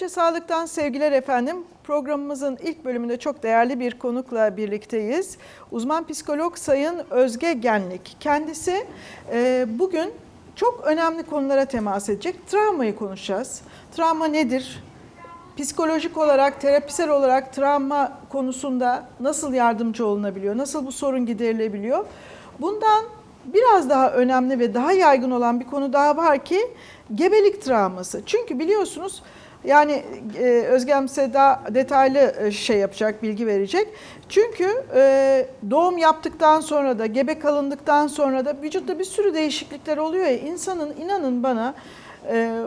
Önce sağlıktan sevgiler efendim. Programımızın ilk bölümünde çok değerli bir konukla birlikteyiz. Uzman psikolog Sayın Özge Genlik. Kendisi e, bugün çok önemli konulara temas edecek. Travmayı konuşacağız. Travma nedir? Psikolojik olarak, terapisel olarak travma konusunda nasıl yardımcı olunabiliyor? Nasıl bu sorun giderilebiliyor? Bundan biraz daha önemli ve daha yaygın olan bir konu daha var ki gebelik travması. Çünkü biliyorsunuz yani e, Özgem size daha detaylı e, şey yapacak, bilgi verecek. Çünkü e, doğum yaptıktan sonra da, gebe kalındıktan sonra da vücutta bir sürü değişiklikler oluyor ya. insanın inanın bana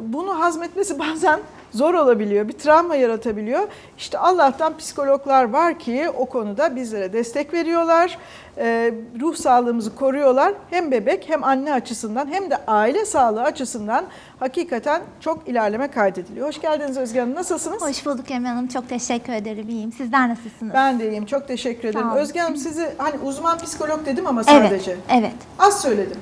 bunu hazmetmesi bazen zor olabiliyor. Bir travma yaratabiliyor. İşte Allah'tan psikologlar var ki o konuda bizlere destek veriyorlar. E, ruh sağlığımızı koruyorlar. Hem bebek hem anne açısından hem de aile sağlığı açısından hakikaten çok ilerleme kaydediliyor. Hoş geldiniz Özge Hanım. Nasılsınız? Hoş bulduk Emel Hanım. Çok teşekkür ederim. İyiyim. Sizler nasılsınız? Ben de iyiyim. Çok teşekkür ederim. Özge Hanım sizi hani uzman psikolog dedim ama evet. sadece. Evet. Az söyledim.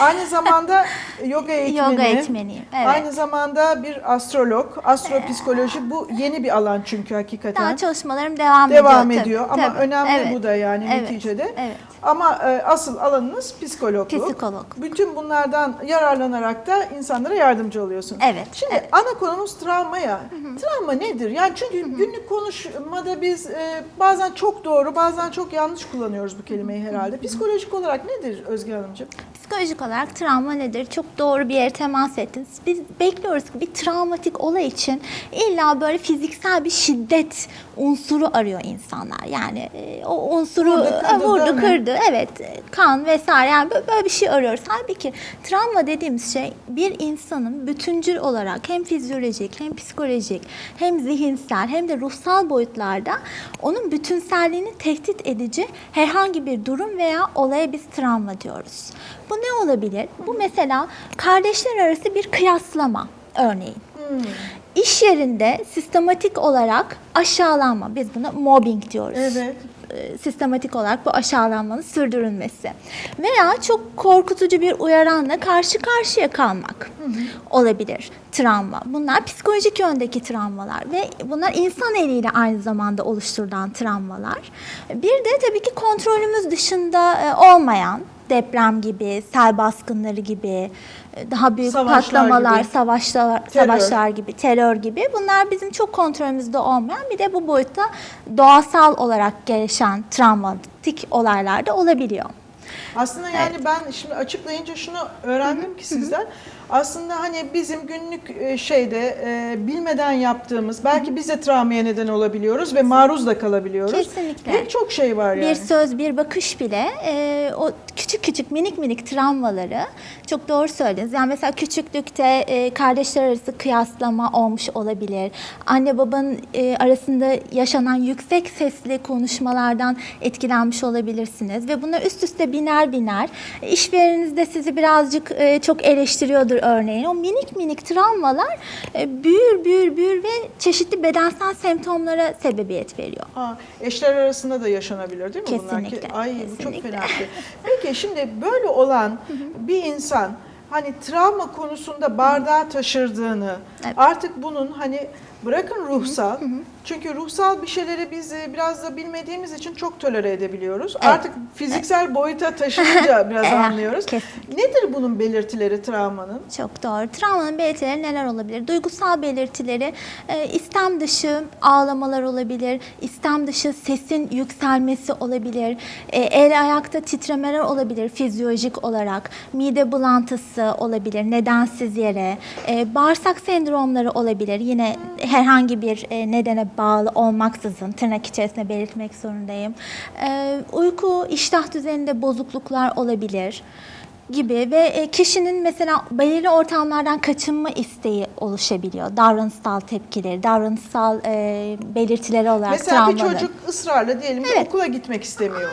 Aynı zamanda yoga eğitmeni. Yoga eğitmeniyim. Evet. Aynı zamanda bir astrolog, astropsikoloji bu yeni bir alan çünkü hakikaten. Daha çalışmalarım devam, ediyor. devam tabii, ediyor ama tabii. önemli Evet. bu da yani Evet, neticede. Evet. Ama e, asıl alanınız psikologluk. Psikolog. Bütün bunlardan yararlanarak da insanlara yardımcı oluyorsunuz. Evet, Şimdi evet. ana konumuz travma ya. Travma nedir? Yani çünkü günlük konuşmada biz e, bazen çok doğru, bazen çok yanlış kullanıyoruz bu kelimeyi herhalde. Psikolojik olarak nedir Özge Hanımcığım? Psikolojik olarak travma nedir? Çok doğru bir yere temas ettiniz. Biz bekliyoruz ki bir travmatik olay için illa böyle fiziksel bir şiddet unsuru arıyor insanlar. Yani e, o unsuru Vurdu, e, kırdı, vurdu, değil mi? kırdı. Evet, e, kan vesaire yani böyle, böyle bir şey arıyoruz. Halbuki travma dediğimiz şey bir insanın bütüncül olarak hem fizyolojik hem psikolojik hem zihinsel hem de ruhsal boyutlarda onun bütünselliğini tehdit edici herhangi bir durum veya olaya biz travma diyoruz. Bu ne olabilir? Bu mesela kardeşler arası bir kıyaslama örneğin. İş yerinde sistematik olarak aşağılanma, biz buna mobbing diyoruz Evet. e, sistematik olarak bu aşağılanmanın sürdürülmesi veya çok korkutucu bir uyaranla karşı karşıya kalmak olabilir travma. Bunlar psikolojik yöndeki travmalar ve bunlar insan eliyle aynı zamanda oluşturulan travmalar. Bir de tabii ki kontrolümüz dışında e, olmayan deprem gibi, sel baskınları gibi, daha büyük Savaşlar patlamalar, gibi. savaşlar, Terör. savaşlar gibi, terör gibi. Bunlar bizim çok kontrolümüzde olmayan bir de bu boyutta doğasal olarak gelişen travmatik olaylar da olabiliyor. Aslında yani ben şimdi açıklayınca şunu öğrendim ki sizden. Aslında hani bizim günlük e, şeyde e, bilmeden yaptığımız belki biz de travmaya neden olabiliyoruz ve maruz da kalabiliyoruz. Kesinlikle. Pek çok şey var yani. Bir söz, bir bakış bile e, o küçük küçük minik minik travmaları çok doğru söylediniz. Yani mesela küçüklükte e, kardeşler arası kıyaslama olmuş olabilir. Anne babanın e, arasında yaşanan yüksek sesli konuşmalardan etkilenmiş olabilirsiniz ve buna üst üste biner biner e, işvereninizde sizi birazcık e, çok eleştiriyordur örneğin. O minik minik travmalar e, büyür büyür büyür ve çeşitli bedensel semptomlara sebebiyet veriyor. Ha, eşler arasında da yaşanabilir değil mi bunlar ki? Kesinlikle, Ay bu çok kesinlikle. fena bir şey. Peki şimdi böyle olan bir insan hani travma konusunda bardağı taşırdığını Evet. artık bunun hani bırakın ruhsal çünkü ruhsal bir şeyleri biz e, biraz da bilmediğimiz için çok tolere edebiliyoruz. Evet. Artık fiziksel boyuta taşınınca biraz Evet, anlıyoruz. kesin. Nedir bunun belirtileri travmanın? Çok doğru. Travmanın belirtileri neler olabilir? Duygusal belirtileri e, istem dışı ağlamalar olabilir, istem dışı sesin yükselmesi olabilir, e, el ayakta titremeler olabilir fizyolojik olarak, mide bulantısı olabilir nedensiz yere, e, bağırsak sendromları olabilir yine herhangi bir e, nedene bağlı olmaksızın tırnak içerisinde belirtmek zorundayım. E, uyku, iştah düzeninde bozukluklar olabilir gibi ve e, kişinin mesela belirli ortamlardan kaçınma isteği oluşabiliyor. Davranışsal tepkileri, davranışsal e, belirtileri olarak Mesela bir travmalı. çocuk ısrarla diyelim ki Evet. okula gitmek istemiyor.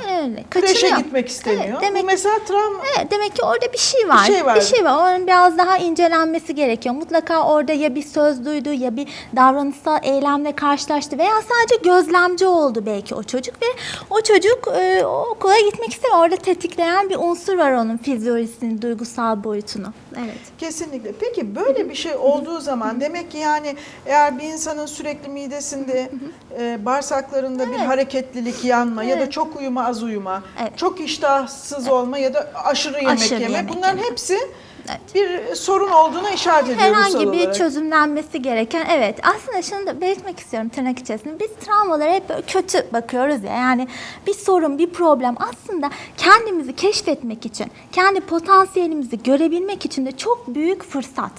Kreşe kaçınıyor. gitmek istemiyor. Evet, demek Bu mesela travma. Evet, demek ki orada bir şey var. şey var. Bir şey var. Onun biraz daha incelenmesi gerekiyor. Mutlaka orada ya bir söz duydu ya bir davranışsal eylemle karşılaştı veya sadece gözlemci oldu belki o çocuk ve o çocuk e, okula gitmek istemiyor. Orada tetikleyen bir unsur var onun fizyolojik psikolojisini, duygusal boyutunu. Evet. Kesinlikle. Peki böyle bir şey olduğu zaman demek ki yani eğer bir insanın sürekli midesinde, e, bağırsaklarında bir Evet. hareketlilik, yanma ya da Evet. çok uyuma, az uyuma, Evet. çok iştahsız olma ya da aşırı yemek Aşırı yeme yemek bunların yeme. hepsi Evet. bir sorun olduğuna işaret ediyor Herhangi bir olarak. çözümlenmesi gereken evet. Aslında şunu da belirtmek istiyorum tırnak içerisinde. Biz travmalara hep böyle kötü bakıyoruz ya. Yani bir sorun bir problem. Aslında kendimizi keşfetmek için kendi potansiyelimizi görebilmek için de çok büyük fırsat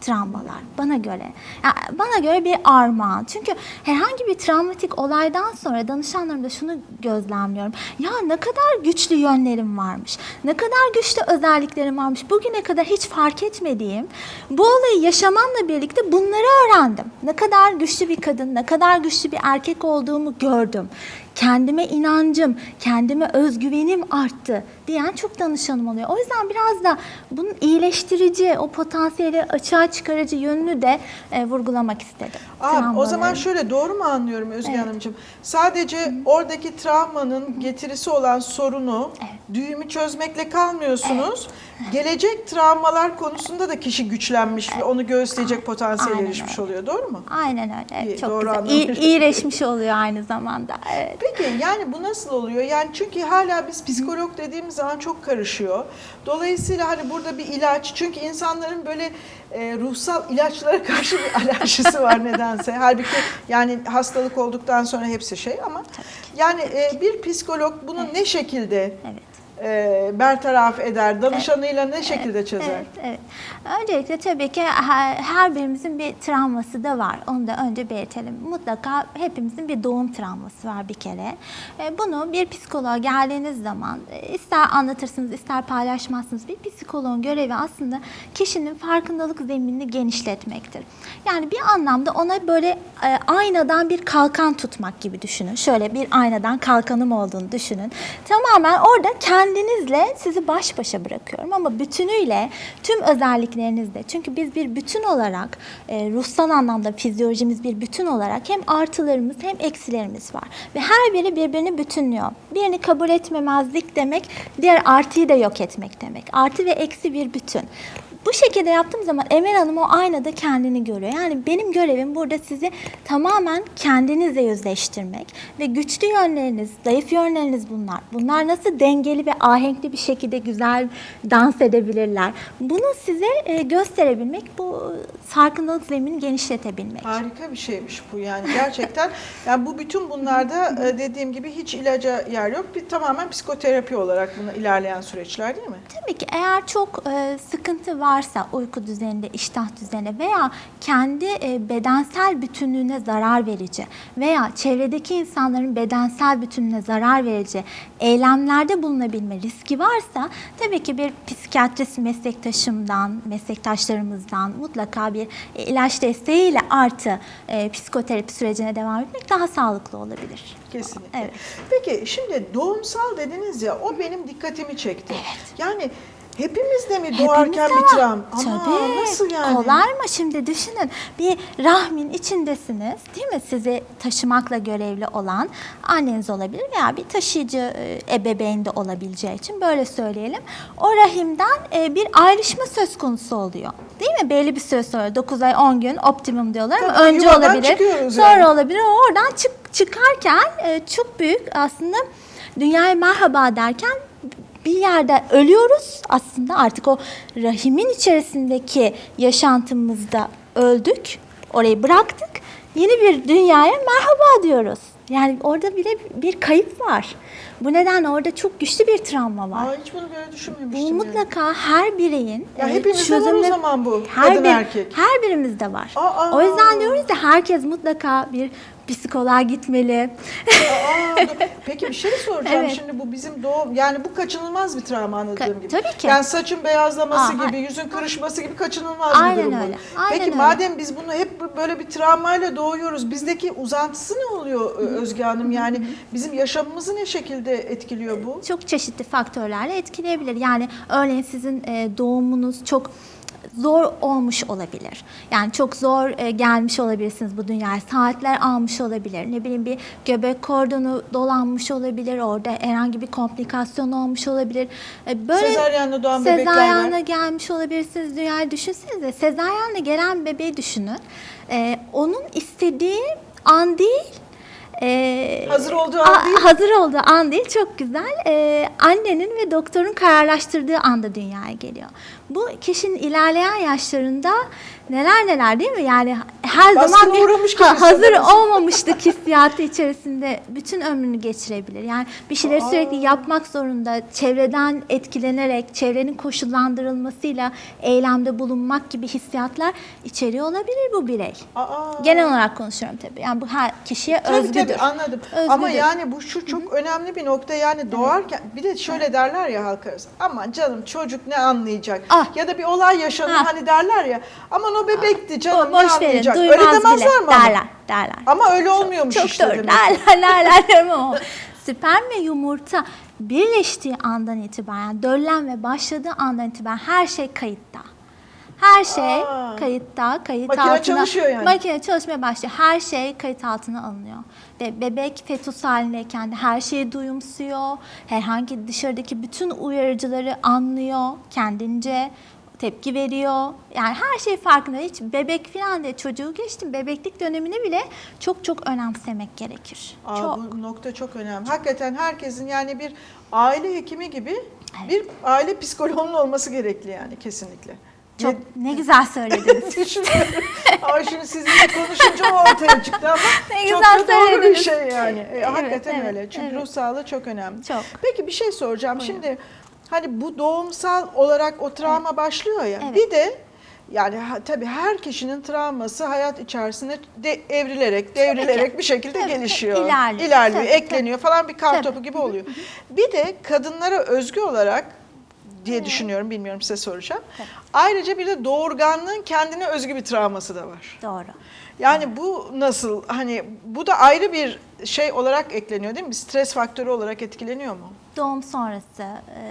travmalar bana göre. Yani bana göre bir armağan. Çünkü herhangi bir travmatik olaydan sonra danışanlarımda şunu gözlemliyorum. Ya ne kadar güçlü yönlerim varmış. Ne kadar güçlü özelliklerim varmış. Bugüne kadar hiç fark etmediğim bu olayı yaşamamla birlikte bunları öğrendim. Ne kadar güçlü bir kadın, ne kadar güçlü bir erkek olduğumu gördüm. Kendime inancım, kendime özgüvenim arttı diyen çok danışanım oluyor. O yüzden biraz da bunun iyileştirici, o potansiyeli açığa çıkarıcı yönünü de e, vurgulamak istedim. Aa, o zaman şöyle doğru mu anlıyorum Özge Evet. Hanımcığım? Sadece oradaki travmanın getirisi olan sorunu, Evet. düğümü çözmekle kalmıyorsunuz. Gelecek travmalar konusunda da kişi güçlenmiş ve onu göğüsleyecek potansiyel Aynen erişmiş öyle. oluyor. Doğru mu? Aynen öyle. Evet, İyi, çok doğru güzel. anlamış. İyi, iyileşmiş oluyor aynı zamanda. Evet. Peki yani bu nasıl oluyor? Yani çünkü hala biz psikolog dediğimiz zaman çok karışıyor. Dolayısıyla hani burada bir ilaç çünkü insanların böyle e, ruhsal ilaçlara karşı bir alerjisi var nedense. Halbuki yani hastalık olduktan sonra hepsi şey ama yani e, bir psikolog bunu ne şekilde Evet. E, bertaraf eder? Danışanıyla ne şekilde çözer? Evet, evet. Öncelikle tabii ki her, her birimizin bir travması da var. Onu da önce belirtelim. Mutlaka hepimizin bir doğum travması var bir kere. E, Bunu bir psikoloğa geldiğiniz zaman e, ister anlatırsınız ister paylaşmazsınız bir psikoloğun görevi aslında kişinin farkındalık zeminini genişletmektir. Yani bir anlamda ona böyle e, aynadan bir kalkan tutmak gibi düşünün. Şöyle bir aynadan kalkanım olduğunu düşünün. Tamamen orada kendinizle sizi baş başa bırakıyorum ama bütünüyle tüm özelliklerinizle. Çünkü biz bir bütün olarak e, ruhsal anlamda fizyolojimiz bir bütün olarak hem artılarımız hem eksilerimiz var. Ve her biri birbirini bütünlüyor. Birini kabul etmemezlik demek diğer artıyı da yok etmek demek. Artı ve eksi bir bütün. Bu şekilde yaptığım zaman Emel Hanım o aynada kendini görüyor. Yani benim görevim burada sizi tamamen kendinizle yüzleştirmek ve güçlü yönleriniz, zayıf yönleriniz bunlar. Bunlar nasıl dengeli ve ahenkli bir şekilde güzel dans edebilirler. Bunu size e, gösterebilmek, bu farkındalık zeminini genişletebilmek. Harika bir şeymiş bu yani gerçekten. yani bu bütün bunlarda e, dediğim gibi hiç ilaca yer yok. Bir tamamen psikoterapi olarak bunu ilerleyen süreçler değil mi? Tabii ki eğer çok e, sıkıntı varsa uyku düzeninde, iştah düzeninde veya kendi e, bedensel bütünlüğüne zarar verici veya çevredeki insanların bedensel bütünlüğüne zarar verici eylemlerde bulunabilme riski varsa tabii ki bir psikiyatrist meslektaşımdan, meslektaşlarımızdan mutlaka bir e, ilaç desteğiyle artı e, psikoterapi sürecine devam etmek daha sağlıklı olabilir. Kesinlikle. Evet. Peki şimdi doğumsal dediniz ya o benim dikkatimi çekti. Yani hepimizde mi doğarken Hepimizde bir var. Ama Tabii. nasıl yani? Kolay mı şimdi düşünün. Bir rahmin içindesiniz değil mi? Sizi taşımakla görevli olan anneniz olabilir veya bir taşıyıcı e, ebeveyn de olabileceği için böyle söyleyelim. O rahimden e, bir ayrışma söz konusu oluyor. Değil mi? Belli bir süre sonra 9 ay 10 gün optimum diyorlar ama Tabii, önce olabilir. Sonra yani. olabilir. Oradan çık, çıkarken e, çok büyük aslında dünyaya merhaba derken bir yerde ölüyoruz aslında artık o rahimin içerisindeki yaşantımızda öldük. Orayı bıraktık. Yeni bir dünyaya merhaba diyoruz. Yani orada bile bir kayıp var. Bu nedenle orada çok güçlü bir travma var. Aa, hiç bunu böyle Bu düşünmemiştim. yani. mutlaka her bireyin Ya e, hepimizde var o zaman bu, Her kadın bir, erkek. Her birimizde var. Aa! O yüzden diyoruz ya herkes mutlaka bir psikoloğa gitmeli. Aa. Peki bir şey soracağım. Evet. Şimdi bu bizim doğum yani bu kaçınılmaz bir travma anladığım Ka- gibi. tabii ki. Yani saçın beyazlaması Aa, gibi, yüzün kırışması gibi kaçınılmaz Aynen bir durum bu. öyle, aynen Peki öyle. madem biz bunu hep böyle bir travmayla doğuyoruz. Bizdeki uzantısı ne oluyor Ö- Özge Hanım? Yani bizim yaşamımızı ne şekilde etkiliyor bu? çok çeşitli faktörlerle etkileyebilir. Yani örneğin sizin e, doğumunuz çok zor olmuş olabilir. Yani çok zor e, gelmiş olabilirsiniz bu dünyaya. Saatler almış olabilir. Ne bileyim bir göbek kordonu dolanmış olabilir. Orada herhangi bir komplikasyon olmuş olabilir. E, Böyle Sezaryenle doğan bebekler sezaryenle gelmiş olabilirsiniz dünyaya. Düşünsenize sezaryenle gelen bebeği düşünün. E, onun istediği an değil. E, Hazır olduğu an değil. Hazır olduğu an değil. Çok güzel. E, annenin ve doktorun kararlaştırdığı anda dünyaya geliyor. Bu kişinin ilerleyen yaşlarında neler neler değil mi? Yani her Baskına zaman bir ha- hazır olmamışlık hissiyatı içerisinde bütün ömrünü geçirebilir. Yani bir şeyleri Aa. sürekli yapmak zorunda, çevreden etkilenerek, çevrenin koşullandırılmasıyla eylemde bulunmak gibi hissiyatlar içeriyor olabilir bu birey. Aa. Genel olarak konuşuyorum tabii. Yani bu her kişiye Tabii özgüdür. tabii anladım. Özgüdür. Ama yani bu şu çok önemli bir nokta yani doğarken bir de şöyle derler ya halk arasında. Aman canım çocuk ne anlayacak? Ah. Ya da bir olay yaşanır Ha. hani derler ya. Aman o bebekti canım ne boş verin, anlayacak? duymaz Öyle demezler bile. mi ama? Derler, derler. Ama öyle olmuyormuş Çok işte doğru. demek. Derler, derler deme o. Sperm ve yumurta birleştiği andan itibaren, döllenme başladığı andan itibaren her şey kayıtta. Her şey Aa. kayıtta, kayıt Makine altına. çalışıyor yani. Makine çalışmaya başlıyor. Her şey kayıt altına alınıyor. Ve bebek fetus halindeyken de her şeyi duyumsuyor. Herhangi dışarıdaki bütün uyarıcıları anlıyor kendince tepki veriyor. Yani her şey farkında. Hiç bebek falan diye çocuğu geçtim. Bebeklik dönemini bile çok çok önemsemek gerekir. Aa, çok. Bu nokta çok önemli. Hakikaten herkesin yani bir aile hekimi gibi bir aile psikoloğunun olması gerekli yani kesinlikle. Çok ne güzel söylediniz. Ama şimdi sizinle konuşunca o ortaya çıktı ama Ne çok güzel da doğru bir söylediniz. şey yani. E, Evet, hakikaten evet, öyle. Çünkü evet. ruh sağlığı çok önemli. Çok. Peki bir şey soracağım. Şimdi hani bu doğumsal olarak o travma başlıyor ya. Evet. Bir de yani ha, tabii her kişinin travması hayat içerisinde de, evrilerek, devrilerek bir şekilde Tabii, gelişiyor. ilerliyor. İlerliyor, Tabii, ekleniyor falan bir kar Tabii. gibi oluyor. Bir de kadınlara özgü olarak diye düşünüyorum. Bilmiyorum size soracağım. Ayrıca bir de doğurganlığın kendine özgü bir travması da var. Doğru. Yani bu nasıl hani bu da ayrı bir şey olarak ekleniyor değil mi? Stres faktörü olarak etkileniyor mu? Doğum sonrası e,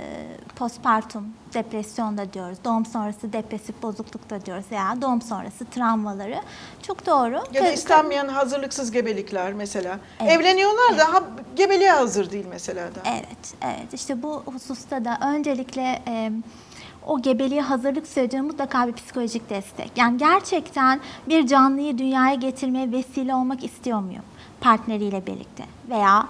postpartum depresyon da diyoruz. Doğum sonrası depresif bozukluk da diyoruz veya doğum sonrası travmaları. Çok doğru. Ya da istenmeyen hazırlıksız gebelikler mesela. Evet. Evleniyorlar da ha, gebeliğe hazır değil mesela da. Evet, evet. İşte bu hususta da öncelikle e, o gebeliğe hazırlık sürecine mutlaka bir psikolojik destek. Yani gerçekten bir canlıyı dünyaya getirmeye vesile olmak istiyor muyum? Partneriyle birlikte veya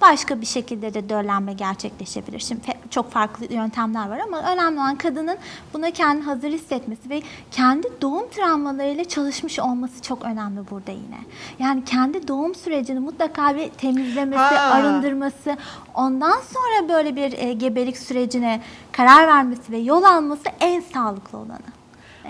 başka bir şekilde de döllenme gerçekleşebilir. Şimdi çok farklı yöntemler var ama önemli olan kadının buna kendini hazır hissetmesi ve kendi doğum travmalarıyla çalışmış olması çok önemli burada yine. Yani kendi doğum sürecini mutlaka bir temizlemesi, Ha. arındırması, ondan sonra böyle bir e, gebelik sürecine karar vermesi ve yol alması en sağlıklı olanı.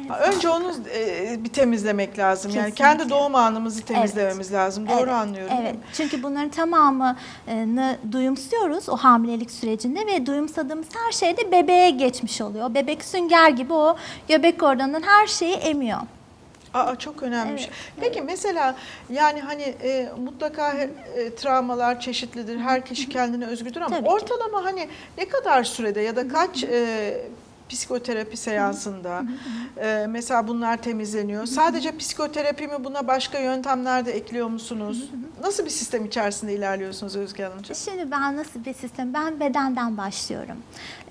Ha, Önce onu e, bir temizlemek lazım. Yani Kesinlikle. kendi doğum anımızı temizlememiz lazım. Doğru Evet, anlıyorum. değil Evet. mi? Çünkü bunların tamamını duyumsuyoruz o hamilelik sürecinde ve duyumsadığımız her şey de bebeğe geçmiş oluyor. Bebek sünger gibi o göbek kordonundan her şeyi emiyor. Aa çok önemli. Evet, Peki mesela yani hani e, mutlaka e, travmalar çeşitlidir. Her kişi kendine özgüdür ama Tabii ki. ortalama hani ne kadar sürede ya da kaç e, psikoterapi seansında e, mesela bunlar temizleniyor. Sadece psikoterapi mi buna başka yöntemler de ekliyor musunuz? Nasıl bir sistem içerisinde ilerliyorsunuz Özge Hanımcığım? Şimdi ben nasıl bir sistem? Ben bedenden başlıyorum.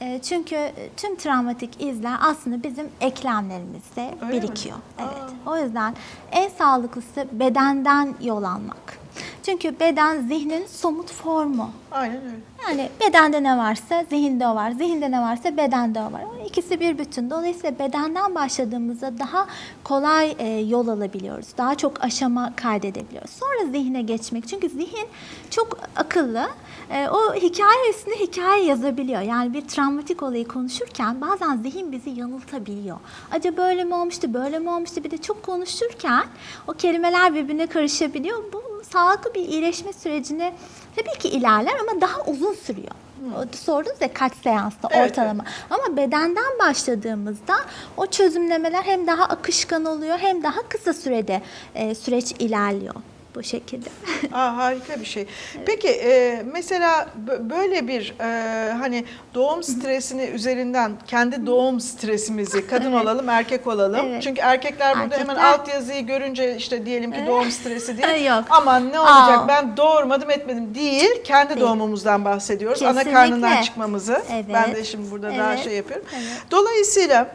E, çünkü tüm travmatik izler aslında bizim eklemlerimizde Öyle mi? birikiyor. Evet. O yüzden en sağlıklısı bedenden yol almak. Çünkü beden zihnin somut formu. Aynen öyle. Yani bedende ne varsa zihinde o var, zihinde ne varsa bedende o var. İkisi bir bütün. Dolayısıyla bedenden başladığımızda daha kolay e, yol alabiliyoruz. Daha çok aşama kaydedebiliyoruz. Sonra zihne geçmek. Çünkü zihin çok akıllı. E, o hikaye üstünde hikaye yazabiliyor. Yani bir travmatik olayı konuşurken bazen zihin bizi yanıltabiliyor. Acaba böyle mi olmuştu, böyle mi olmuştu? Bir de çok konuşurken o kelimeler birbirine karışabiliyor. Bu sağlıklı bir iyileşme sürecine tabii ki ilerler ama daha uzun sürüyor. Sordunuz ya kaç seansta Evet, ortalama. Ama bedenden başladığımızda o çözümlemeler hem daha akışkan oluyor hem daha kısa sürede e, süreç ilerliyor. Bu şekilde. Aa, harika bir şey. Peki e, mesela bö- böyle bir e, hani doğum stresini üzerinden kendi doğum stresimizi kadın Evet. olalım erkek olalım. Evet. Çünkü erkekler burada hemen Erkekler- alt yazıyı görünce işte diyelim ki doğum stresi değil. Yok. Aman ne olacak Aa. ben doğurmadım etmedim değil. Kendi Değil. doğumumuzdan bahsediyoruz. Ana Kesinlikle. karnından çıkmamızı. Evet. Ben de şimdi burada daha Evet. şey yapıyorum. Evet. Dolayısıyla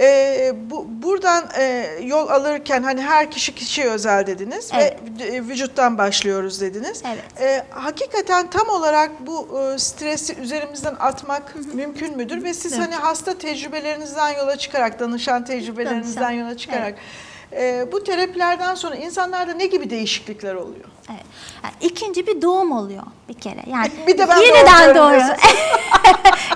e, bu buradan e, yol alırken hani her kişi kişiye özel dediniz Evet. ve e, vücuttan başlıyoruz dediniz. Evet. E, hakikaten tam olarak bu e, stresi üzerimizden atmak mümkün müdür ve siz hani hasta tecrübelerinizden yola çıkarak, danışan tecrübelerinizden Danışan, yola çıkarak e, bu terapilerden sonra insanlarda ne gibi değişiklikler oluyor? Evet. Yani ikinci bir doğum oluyor bir kere. Yani Bir de ben yeniden diyorsunuz.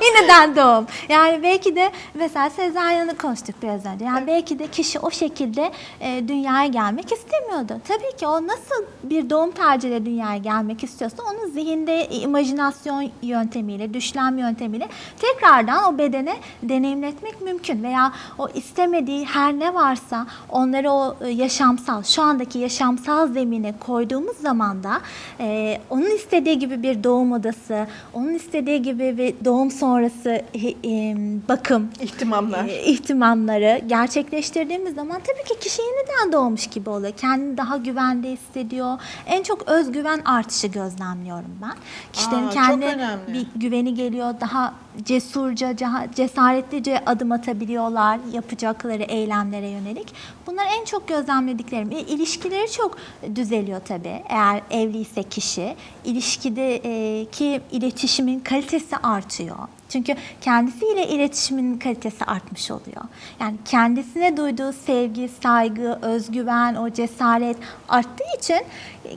yeniden doğum. Yani belki de mesela sezaryanı konuştuk biraz önce. Yani belki de kişi o şekilde e, dünyaya gelmek istemiyordu. Tabii ki o nasıl bir doğum tercihiyle dünyaya gelmek istiyorsa onu zihinde imajinasyon yöntemiyle, düşlem yöntemiyle tekrardan o bedene deneyimletmek mümkün veya o istemediği her ne varsa onları o e, yaşamsal, şu andaki yaşamsal zemine koyduğumuz zaman da e, onun istediği gibi bir doğum odası, onun istediği gibi bir doğum sonrası e, e, bakım, İhtimamlar. e, ihtimamları gerçekleştirdiğimiz zaman tabii ki kişi yeniden doğmuş gibi oluyor. Kendini daha güvende hissediyor. En çok özgüven artışı gözlemliyorum ben. Kişilerin Aa, önemli. bir güveni geliyor. Daha cesurca, cesaretlice adım atabiliyorlar yapacakları eylemlere yönelik. Bunlar en çok gözlemlediklerim. E, ilişkileri çok düzeliyor tabii. Eğer evliyse kişi, ilişkideki iletişimin kalitesi artıyor. Çünkü kendisiyle iletişimin kalitesi artmış oluyor. Yani kendisine duyduğu sevgi, saygı, özgüven, o cesaret arttığı için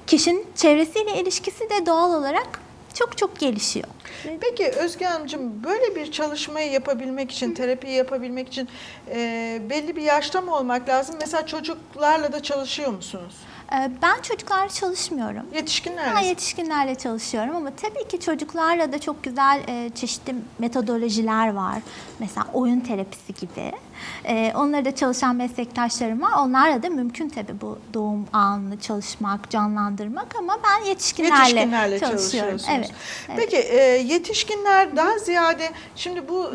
kişinin çevresiyle ilişkisi de doğal olarak çok çok gelişiyor. Peki Özge Hanımcığım böyle bir çalışmayı yapabilmek için, terapiyi yapabilmek için e, belli bir yaşta mı olmak lazım? Mesela çocuklarla da çalışıyor musunuz? Ee, Ben çocuklarla çalışmıyorum. Yetişkinlerle. Ben yetişkinlerle çalışıyorum ama tabii ki çocuklarla da çok güzel e, çeşitli metodolojiler var. Mesela oyun terapisi gibi. E, onlarda da çalışan meslektaşlarım var. Onlarla da mümkün tabii bu doğum anını çalışmak, canlandırmak ama ben yetişkinlerle, Yetişkinlerle çalışıyorum. Evet. evet. Peki e, yetişkinler daha ziyade şimdi bu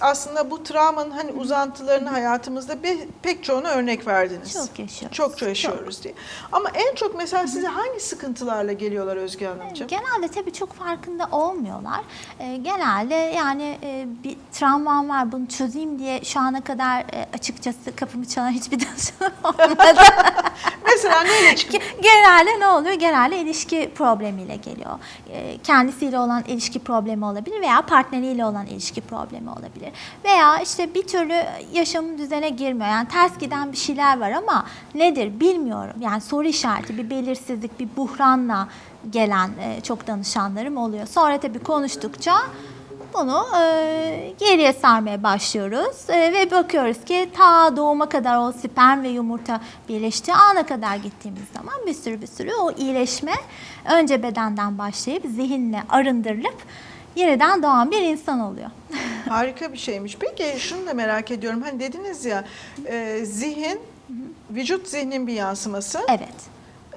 aslında bu travmanın hani uzantılarını hayatımızda pek çoğuna örnek verdiniz. Çok yaşıyoruz. Çok çok yaşıyoruz diye. Ama en çok mesela size hangi sıkıntılarla geliyorlar Özge Hanımcığım? Genelde tabii çok farkında olmuyorlar. Ee, genelde yani e, bir travmam var bunu çözeyim diye şu ana kadar e, açıkçası kapımı çalan hiçbir danışanım olmadı. Mesela neyle çıkıyor? Genelde ne oluyor? Genelde ilişki problemiyle geliyor. Kendisiyle olan ilişki problemi olabilir veya partneriyle olan ilişki problemi olabilir. Veya işte bir türlü yaşamın düzene girmiyor. Yani ters giden bir şeyler var ama nedir bilmiyorum. Yani soru işareti, bir belirsizlik, bir buhranla gelen e, çok danışanlarım oluyor. Sonra tabii konuştukça bunu e, geriye sarmaya başlıyoruz E, ve bakıyoruz ki ta doğuma kadar o sperm ve yumurta birleştiği ana kadar gittiğimiz zaman bir sürü bir sürü o iyileşme önce bedenden başlayıp zihinle arındırılıp yeniden doğan bir insan oluyor. Harika bir şeymiş. Peki şunu da merak ediyorum. Hani dediniz ya e, zihin, vücut zihnin bir yansıması. Evet.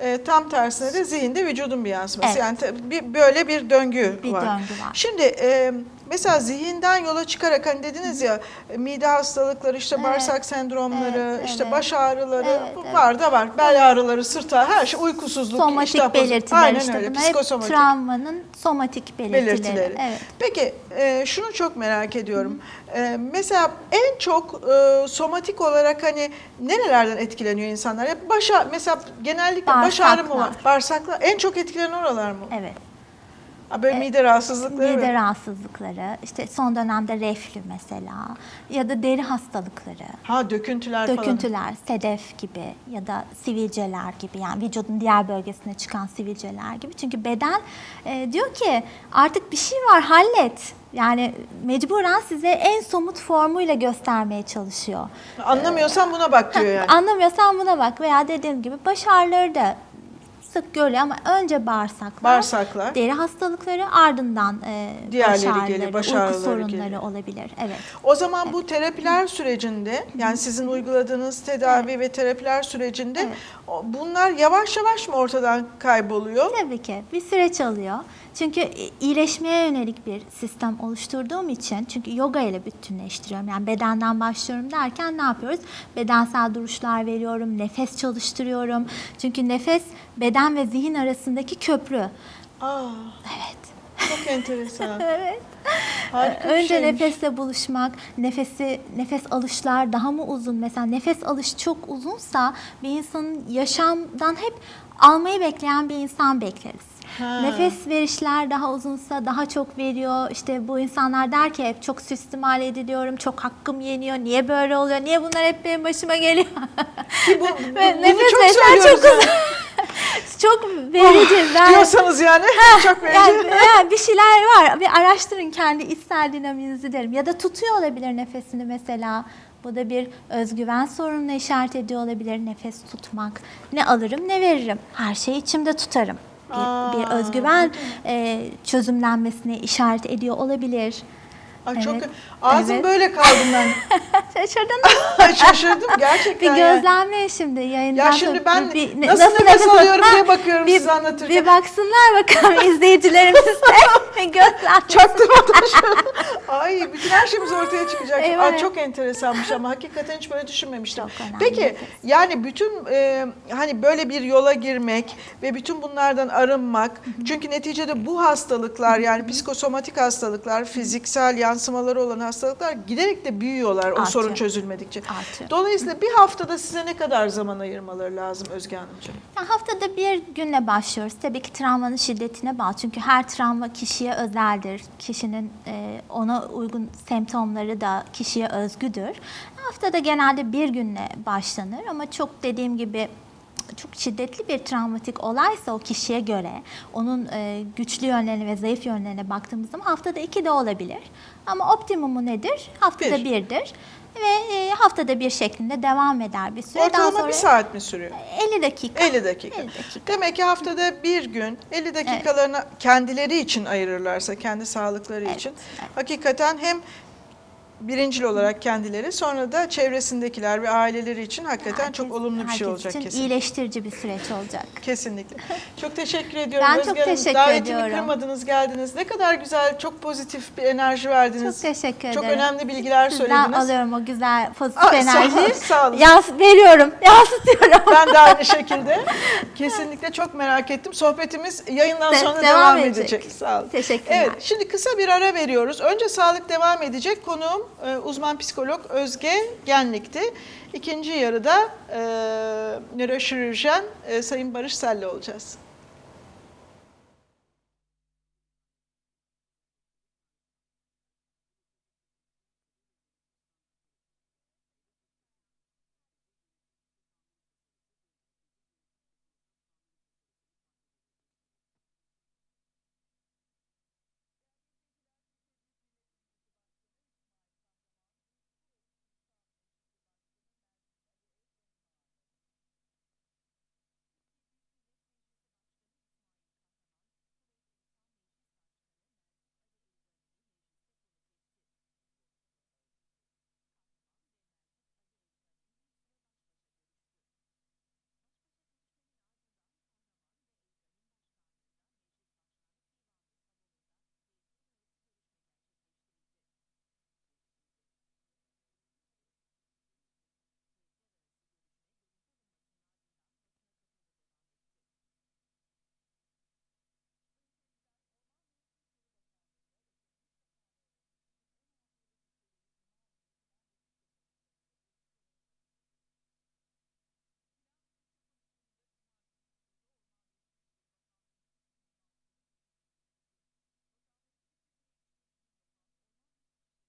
E, tam tersine de zihinde vücudun bir yansıması. Evet. Yani bir, böyle bir döngü Bir var. döngü var. Şimdi e, mesela zihinden yola çıkarak hani dediniz ya mide hastalıkları, işte Evet. bağırsak sendromları, Evet, işte evet. baş ağrıları Evet, evet. var da var. Bel ağrıları, sırt ağrı, her şey uykusuzluk, Somatik iştah belirtiler Aynen işte öyle. hep Psikosomatik travmanın somatik belirtileri. belirtileri. Evet. Peki e, şunu çok merak ediyorum. E, mesela en çok e, somatik olarak hani nerelerden etkileniyor insanlar? Ya baş ağ- mesela genellikle baş ağrı mı var? Bağırsaklar. En çok etkilenen oralar mı? Evet. Ha, böyle mide rahatsızlıkları Mide mı? rahatsızlıkları, işte son dönemde reflü mesela ya da deri hastalıkları. Ha döküntüler, falan. Döküntüler, sedef gibi ya da sivilceler gibi yani vücudun diğer bölgesine çıkan sivilceler gibi. Çünkü beden e, diyor ki artık bir şey var hallet. Yani mecburen size en somut formuyla göstermeye çalışıyor. Anlamıyorsan buna bak diyor yani. Anlamıyorsan buna bak veya dediğim gibi baş ağrıları da sık görülüyor ama önce bağırsaklar, Bağırsaklar. deri hastalıkları ardından e, Diğerleri baş ağrıları, baş uyku ağrıları sorunları geliyor. olabilir. Evet. O zaman bu terapiler sürecinde yani sizin uyguladığınız tedavi ve terapiler sürecinde Evet. bunlar yavaş yavaş mı ortadan kayboluyor? Tabii ki bir süreç alıyor. Çünkü iyileşmeye yönelik bir sistem oluşturduğum için çünkü yoga ile bütünleştiriyorum. Yani bedenden başlıyorum derken ne yapıyoruz? Bedensel duruşlar veriyorum, nefes çalıştırıyorum. Çünkü nefes beden ve zihin arasındaki köprü. Aa, Evet. çok enteresan. Evet. Harika Önce şeymiş. nefesle buluşmak, nefesi nefes alışlar daha mı uzun? Mesela nefes alış çok uzunsa bir insanın yaşamdan hep almayı bekleyen bir insan bekleriz. Ha. Nefes verişler daha uzunsa daha çok veriyor. İşte bu insanlar der ki hep çok süstimal ediliyorum, çok hakkım yeniyor. Niye böyle oluyor? Niye bunlar hep benim başıma geliyor? Ki bu, nefes çok verişler çok uzun. çok verici. Ben- Diyorsanız yani çok verici. yani, yani bir şeyler var. Bir araştırın kendi içsel dinaminizi derim. Ya da tutuyor olabilir nefesini mesela. Bu da bir özgüven sorununa işaret ediyor olabilir. Nefes tutmak. Ne alırım ne veririm. Her şeyi içimde tutarım. Bir, Aa, bir özgüven e, çözümlenmesine işaret ediyor olabilir. Ay çok Evet. ağzım Evet. böyle kaldım ben. Şaşırdınız Ay Şaşırdım bir gerçekten. yani. gözlemleyin şimdi yayından Ya şimdi sonra ben bir- nasıl nefes al- alıyorum diye bakıyorum bir, siz anlatırken. Bir baksınlar bakalım izleyicilerimiz de bir gözlemlesin. Çaktırmadan şöyle. Ay bütün her şeyimiz ortaya çıkacak. Ay, çok enteresanmış ama hakikaten hiç böyle düşünmemiştim. Çok önemli. Peki yani bütün e, hani böyle bir yola girmek ve bütün bunlardan arınmak. Çünkü neticede bu hastalıklar yani psikosomatik hastalıklar, fiziksel yansımaları olan hastalıklar giderek de büyüyorlar o Artıyor. sorun çözülmedikçe. Artıyor. Dolayısıyla bir haftada size ne kadar zaman ayırmaları lazım Özge Hanımcığım? Ya haftada bir günle başlıyoruz. Tabii ki travmanın şiddetine bağlı. Çünkü her travma kişiye özeldir. Kişinin e, ona uygun semptomları da kişiye özgüdür. Haftada genelde bir günle başlanır ama çok dediğim gibi çok şiddetli bir travmatik olaysa o kişiye göre onun e, güçlü yönlerine ve zayıf yönlerine baktığımız zaman haftada iki de olabilir. Ama optimumu nedir? Haftada Bir. birdir. Ve e, haftada bir şeklinde devam eder bir süre. Daha Ortalama sonra bir saat mi sürüyor? 50 dakika. 50 dakika. 50 dakika. Demek ki haftada bir gün 50 dakikalarını kendileri için ayırırlarsa, kendi sağlıkları Evet, için evet. hakikaten hem birincil olarak kendileri sonra da çevresindekiler ve aileleri için hakikaten çok Herkes- olumlu bir şey olacak için kesin. iyileştirici bir süreç olacak. Kesinlikle. Çok teşekkür ediyorum Ben Özge çok teşekkür Davetimi ediyorum. kırmadınız, geldiniz. Ne kadar güzel, çok pozitif bir enerji verdiniz. Çok teşekkür Çok ederim. önemli bilgiler Sizden söylediniz. alıyorum o güzel pozitif Aa, enerjiyi. sağ olun. Yans veriyorum, yansıtıyorum. Ben de aynı şekilde. Kesinlikle çok merak ettim. Sohbetimiz yayından De- sonra devam devam, edecek. edecek. Sağ olun. Teşekkürler. Evet, şimdi kısa bir ara veriyoruz. Önce sağlık devam edecek. Konuğum e, uzman psikolog Özge Genlik'ti. İkinci yarıda e, nöroşirurjen e, Sayın Barış Selle olacağız.